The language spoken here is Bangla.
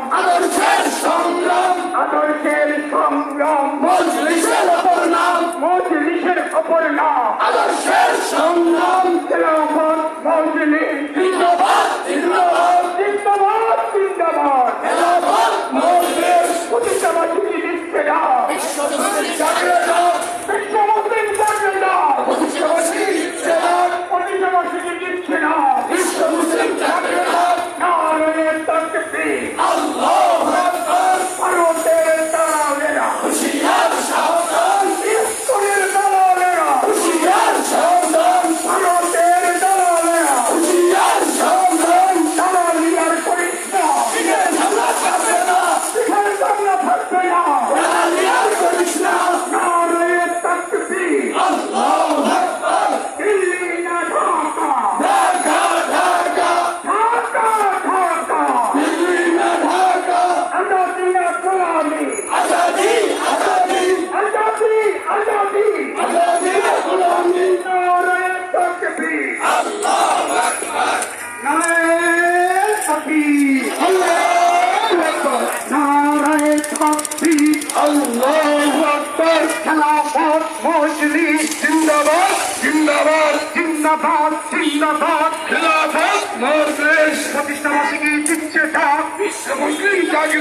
সংগ্রাম আদর্শের সংগ্রাম। আদর্শের সংগ্রাম। মজলিসের অপর নাম। মজলিসের অপর নাম। আদর্শের সংগ্রাম। জিন্দাবাদ জিন্দাবাদ খেলাফত মজলিস প্রতিষ্ঠাবাসীকে দিচ্ছে তা? বিশ্ব মুসলিম জাগির